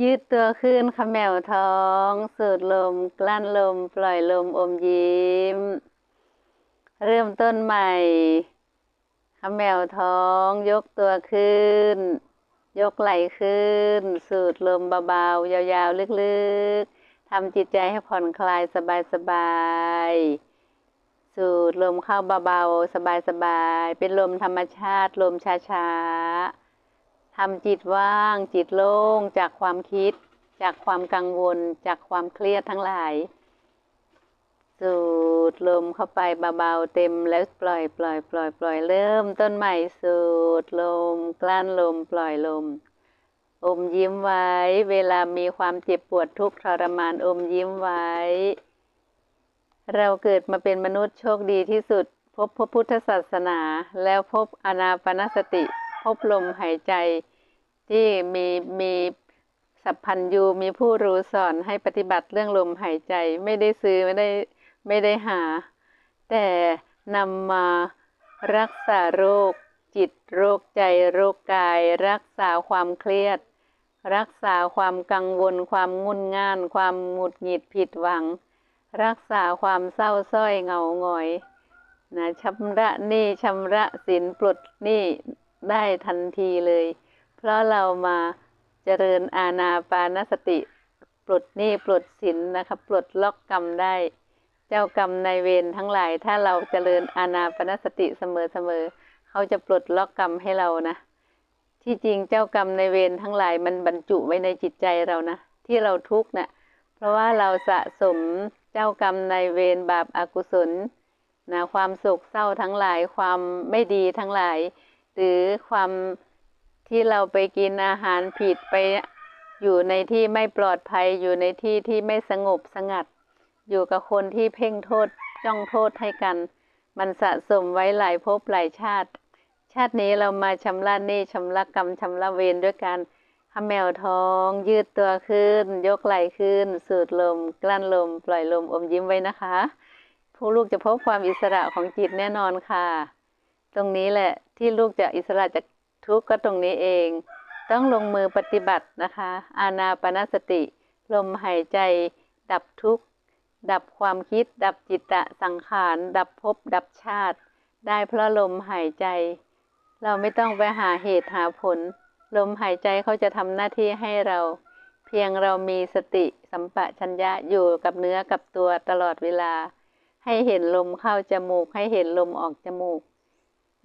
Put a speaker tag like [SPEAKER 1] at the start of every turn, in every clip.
[SPEAKER 1] ยืดตัวขึ้นขมแมวท้อง สูดลม กลั้นลม ปล่อยลมอมยิ้ม เริ่มต้นใหม่ขมแมวท้อง ยกตัวขึ้น ยกไหล่ขึ้น สูดลมเบาๆ ยาวๆ ลึกๆทำจิตใจให้ผ่อนคลายสบายๆ สูดลมเข้าเบาๆ สบายๆ เป็นลมธรรมชาติ ลมช้าๆ ทำจิตว่าง จิตโล่งจากความคิด จากความกังวล จากความเครียดทั้งหลาย สูดลมเข้าไปเบาๆเต็มแล้วปล่อยปล่อยปล่อยปล่อยเริ่มต้นใหม่สูดลม กลั้นลมปล่อยลม อมยิ้มไว้ เวลามีความเจ็บปวดทุกข์ทรมานอมยิ้มไว้ เราเกิดมาเป็นมนุษย์โชคดีที่สุด พบพระพุทธศาสนาแล้วพบอนาปนสติ พบลมหายใจที่มีมีสัพพัญญูมีผู้รู้สอนให้ปฏิบัติเรื่องลมหายใจไม่ได้ซื้อไม่ได้ไม่ได้หา แต่นำมารักษาโรค จิตโรคใจโรคกาย รักษาความเครียด รักษาความกังวล ความงุนง่าน ความหงุดหงิดผิดหวัง รักษาความเศร้าส้อยเหงาหงอยนะชำระหนี้ชำระสินปลดหนี้ ได้ทันทีเลย เพราะเรามาเจริญอาณาปานสติ ปลดหนี้ปลดสินนะคะ ปลดล็อกกรรมได้ เจ้ากรรมในเวรทั้งหลาย ถ้าเราเจริญอาณาปานสติเสมอๆเขาจะปลดล็อกกรรมให้เรานะ ที่จริงเจ้ากรรมในเวรทั้งหลายมันบรรจุไว้ในจิตใจเรานะ ที่เราทุกข์นะ่ะเพราะว่าเราสะสมเจ้ากรรมในเวรบาปอากุศลนะความโศกเศร้าทั้งหลายความไม่ดีทั้งหลาย หรือความที่เราไปกินอาหารผิดไปอยู่ในที่ไม่ปลอดภัยอยู่ในที่ที่ไม่สงบสงัด อยู่กับคนที่เพ่งโทษจ้องโทษให้กัน มันสะสมไว้หลายภพหลายชาติ ชาตินี้เรามาชำระหนี้ชำระกรรมชำระเวรด้วยกันขมแมวท้องยืดตัวขึ้น ยกไหล่ขึ้น สูดลม กลั้นลม ปล่อยลมอมยิ้มไว้นะคะ ผู้ลูกจะพบความอิสระของจิตแน่นอนค่ะ ตรงนี้แหละที่ลูกจะอิสระจากทุกข์ก็ตรงนี้เอง ต้องลงมือปฏิบัตินะคะ อานาปนสติ ลมหายใจ ดับทุกข์ ดับความคิด ดับจิตตะสังขาร ดับภพดับชาติ ได้เพราะลมหายใจ เราไม่ต้องไปหาเหตุหาผล ลมหายใจเขาจะทำหน้าที่ให้เรา เพียงเรามีสติสัมปชัญญะอยู่กับเนื้อกับตัวตลอดเวลา ให้เห็นลมเข้าจมูก ให้เห็นลมออกจมูก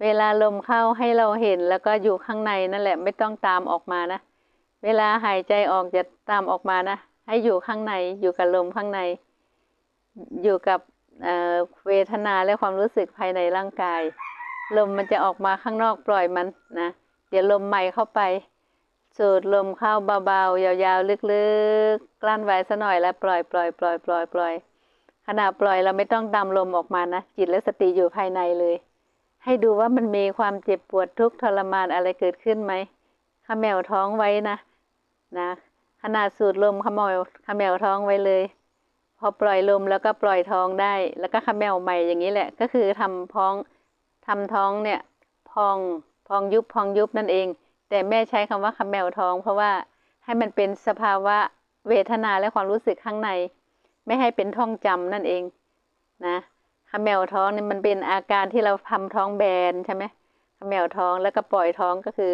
[SPEAKER 1] เวลาลมเข้าให้เราเห็นแล้วก็อยู่ข้างในนั่นแหละไม่ต้องตามออกมานะ เวลาหายใจออกจะตามออกมานะ ให้อยู่ข้างในอยู่กับลมข้างใน อยู่กับเเวทนาและความรู้สึกภายในร่างกาย ลมมันจะออกมาข้างนอกปล่อยมันนะเดี๋ยวลมใหม่เข้าไป สูดลมเข้าเบาๆ ยาวๆ ลึกๆ กลั้นไว้สัหน่อยแล้วปล่อยปล่อยปล่อยปล่อยปล่อยขณะปล่อยเราไม่ต้องตามลมออกมานะจิตและสติอยู่ภายในเลย ให้ดูว่ามันมีความเจ็บปวดทุกข์ทรมานอะไรเกิดขึ้นไหมขมแมวท้องไว้นะนะขนาดสูดลมขมแมวขมแมวท้องไว้เลย พอปล่อยลมแล้วก็ปล่อยท้องได้ แล้วก็ขมแมวใหม่อย่างนี้แหละ ก็คือทำพ้องทำท้องเนี่ยพองพองยุบพองยุบนั่นเอง แต่แม่ใช้คำว่าขมแมวท้อง เพราะว่าให้มันเป็นสภาวะเวทนาและความรู้สึกข้างใน ไม่ให้เป็นท่องจำนั่นเองนะ ขมแมวท้องนี่มันเป็นอาการที่เราทำท้องแบนใช่ไหมขมแมวท้องแล้วก็ปล่อยท้องก็คือ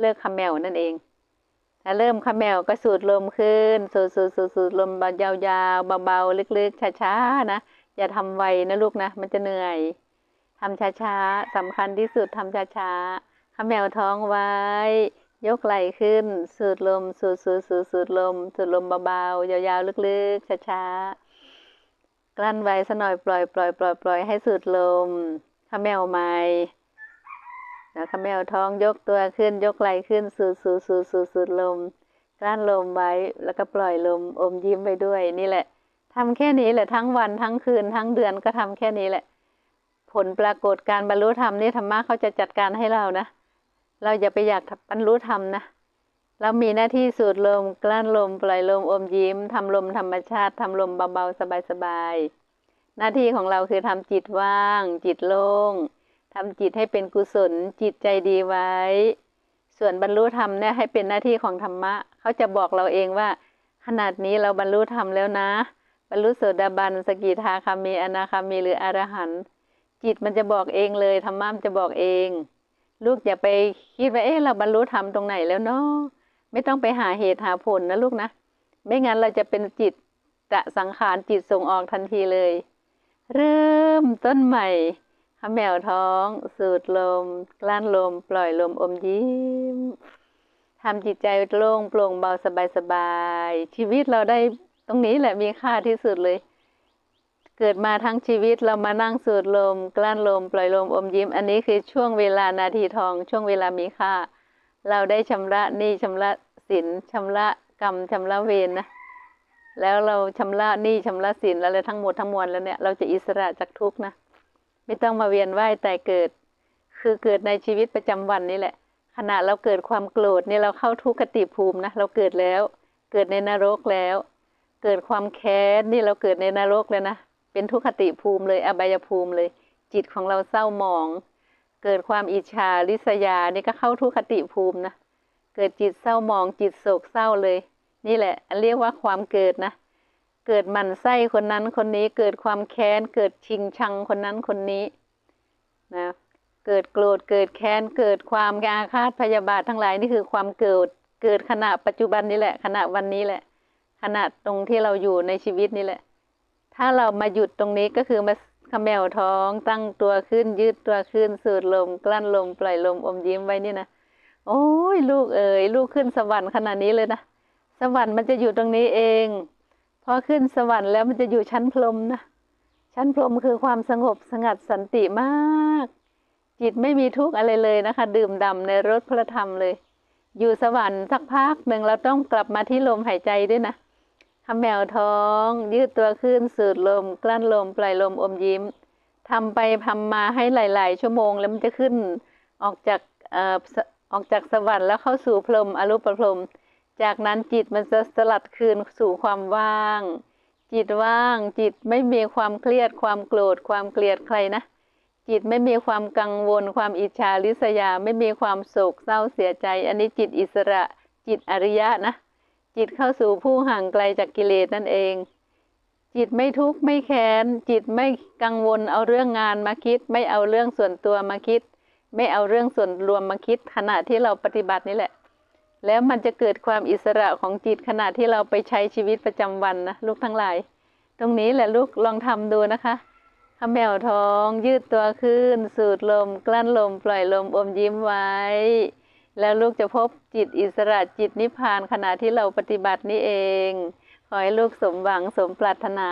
[SPEAKER 1] เลิกขมแมวนั่นเองถ้าเริ่มขมแมวก็สูดลมขึ้น สูดสูดสูดสูดลมยาวๆเบาๆลึกๆช้าๆนะอย่าทำไวนะลูกนะมันจะเหนื่อยทำช้าๆสำคัญที่สุดทำช้าๆขมแมวท้องไว้ ยกไหล่ขึ้น สูดลม สูดสูดสูดสูดลม สูดลมเบาๆยาวๆลึกๆช้าๆ กลั้นไว้สัหน่อยปล่อยปล่อยปล่อยปล่อยให้สูดลมขมแมวใหม่แล้วขมแมวท้องยกตัวขึ้นยกไหล่ขึ้นสูดสูดสูดสูดสูดลม กลั้นลมไว้แล้วก็ปล่อยลมอมยิ้มไปด้วยนี่แหละทำแค่นี้แหละทั้งวันทั้งคืนทั้งเดือนก็ทำแค่นี้แหละ ผลปรากฏการบรรลุธรรมนี่ธรรมะเขาจะจัดการให้เรานะ เราอย่าไปอยากบรรลุธรรมนะ เรามีหน้าที่สูดลมกลั้นลมปล่อยลมอมยิ้มทำลมธรรมชาติทำลมเบาๆสบายๆหน้าที่ของเราคือทำจิตว่าง จิตโล่งทำจิตให้เป็นกุศล จิตใจดีไว้ ส่วนบรรลุธรรมเนี่ยให้เป็นหน้าที่ของธรรมะ เขาจะบอกเราเองว่า ขนาดนี้เราบรรลุธรรมแล้วนะ บรรลุโสดาบันสกิทาคามีอนาคามีหรืออรหันต์จิตมันจะบอกเองเลยธรรมะมันจะบอกเอง ลูกอย่าไปคิดว่าเอ๊ะเราบรรลุธรรมตรงไหนแล้วเนาะ ไม่ต้องไปหาเหตุหาผลนะลูกนะ ไม่งั้นเราจะเป็นจิตตะสังขารจิตส่งออกทันทีเลย เริ่มต้นใหม่ขมแมวท้อง สูดลม กลั้นลม ปล่อยลมอมยิ้มทำจิตใจโล่งโปร่งเบาสบายสบาย ชีวิตเราได้ตรงนี้แหละมีค่าที่สุดเลย เกิดมาทั้งชีวิตเรามานั่งสูดลม กลั้นลม ปล่อยลมอมยิ้ม อันนี้คือช่วงเวลานาทีทอง ช่วงเวลามีค่า เราได้ชำระหนี้ชำระ สินชำระกรรมชำระเวรนะแล้วเราชำระหนี้ชำระสินอะไรทั้งหมดทั้งมวลแล้วเนี่ยเราจะอิสระจากทุกข์นะไม่ต้องมาเวียนว่ายแต่เกิด คือเกิดในชีวิตประจำวันนี่แหละ ขณะเราเกิดความโกรธเนี่ยเราเข้าทุกขติภูมินะเราเกิดแล้ว เกิดในนรกแล้ว เกิดความแค้นนี่เราเกิดในนรกเลยนะเป็นทุกขติภูมิเลยอบายภูมิเลย จิตของเราเศร้าหมอง เกิดความอิจฉาริษยานี่ก็เข้าทุกขติภูมินะ เกิดจิตเศร้ามองจิตโศกเศร้าเลย นี่แหละเรียกว่าความเกิดนะ เกิดหมั่นไส้คนนั้นคนนี้เกิดความแค้น เกิดชิงชังคนนั้นคนนี้นะเกิดโกรธเกิดแค้น เกิดความอาฆาตพยาบาททั้งหลายนี่คือความเกิด เกิดขณะปัจจุบันนี่แหละ ขณะวันนี้แหละ ขณะตรงที่เราอยู่ในชีวิตนี่แหละ ถ้าเรามาหยุดตรงนี้ก็คือมาเขมวท้องตั้งตัวขึ้นยืดตัวขึ้นสูดลมกลั้นลมปล่อยลมอมยิ้มไว้นี่นะ โอ้ยลูกเอ๋ยลูกขึ้นสวรรค์ขนาดนี้เลยนะ สวรรค์มันจะอยู่ตรงนี้เอง พอขึ้นสวรรค์แล้วมันจะอยู่ชั้นพรหมนะ ชั้นพรหมคือความสงบสงัดสันติมาก จิตไม่มีทุกข์อะไรเลยนะคะ ดื่มด่ำในรสพระธรรมเลย อยู่สวรรค์สักพักหนึ่งเราต้องกลับมาที่ลมหายใจด้วยนะทำแมวท้อง ยืดตัวขึ้นสูดลม กลั้นลม ปล่อยลมอมยิ้มทำไปทำมาให้หลาย ๆ ชั่วโมงแล้วมันจะขึ้นออกจากเออสออกจากสวรรค์แล้วเข้าสู่พรหมอรูปพรหมจากนั้นจิตมันจะสลัดคืนสู่ความว่าง จิตว่าง จิตไม่มีความเครียด ความโกรธ ความเกลียดใครนะ จิตไม่มีความกังวล ความอิจฉาริษยา ไม่มีความโศกเศร้าเสียใจ อันนี้จิตอิสระ จิตอริยะนะ จิตเข้าสู่ผู้ห่างไกลจากกิเลสนั่นเอง จิตไม่ทุกข์ไม่แค้น จิตไม่กังวลเอาเรื่องงานมาคิด ไม่เอาเรื่องส่วนตัวมาคิด ไม่เอาเรื่องส่วนรวมมาคิดขณะที่เราปฏิบัตินี่แหละ แล้วมันจะเกิดความอิสระของจิตขณะที่เราไปใช้ชีวิตประจำวันนะลูกทั้งหลาย ตรงนี้แหละลูกลองทำดูนะคะขมแมวท้อง ยืดตัวขึ้น สูดลม กลั้นลม ปล่อยลมอมยิ้มไว้ แล้วลูกจะพบจิตอิสระจิตนิพพานขณะที่เราปฏิบัตินี้เอง ขอให้ลูกสมหวังสมปรารถนา